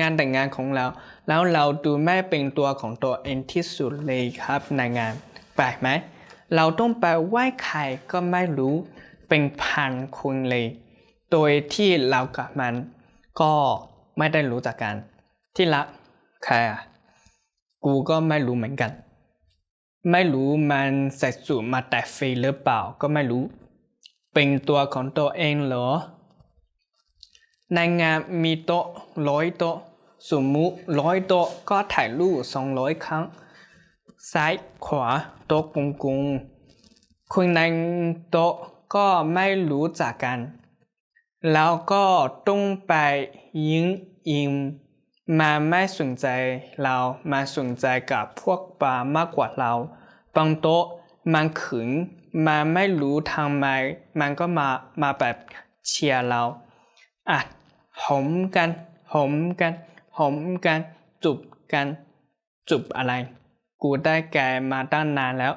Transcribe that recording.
งานแต่งงานของเรา แล้วเราดูไม่เป็นตัวของตัวเองที่สุดเลยครับในงานแปลกไหมเราต้องไปไหว้ใครก็ไม่รู้เป็นพันคนเลย โดยที่เรากับมันก็ไม่ได้รู้จักกัน ที่รักใครอะกูก็ไม่รู้เหมือนกัน ไม่รู้มันใส่สูทมาแต่ฟรีหรือเปล่าก็ไม่รู้ เป็นตัวของตัวเองเหรอ ในงานมีโต๊ะร้อยโต๊ะ สมมุติร้อยโต๊ะก็ถ่ายรูปสองร้อยครั้ง ซ้ายขวาโต๊ะกงงคนในโต๊ะก็ไม่รู้จักกัน แล้วก็ต้องไปยิงอิมมาไม่สนใจเรามาสนใจกับพวกปลามากกว่าเรา บางโต๊ะมันขึงมันไม่รู้ทำไมมันก็มามาแบบเชียร์เราอะ หอมกันหอมกันหอมกัน จุบกัน จุบอะไร กูได้แกมาตั้งนานแล้ว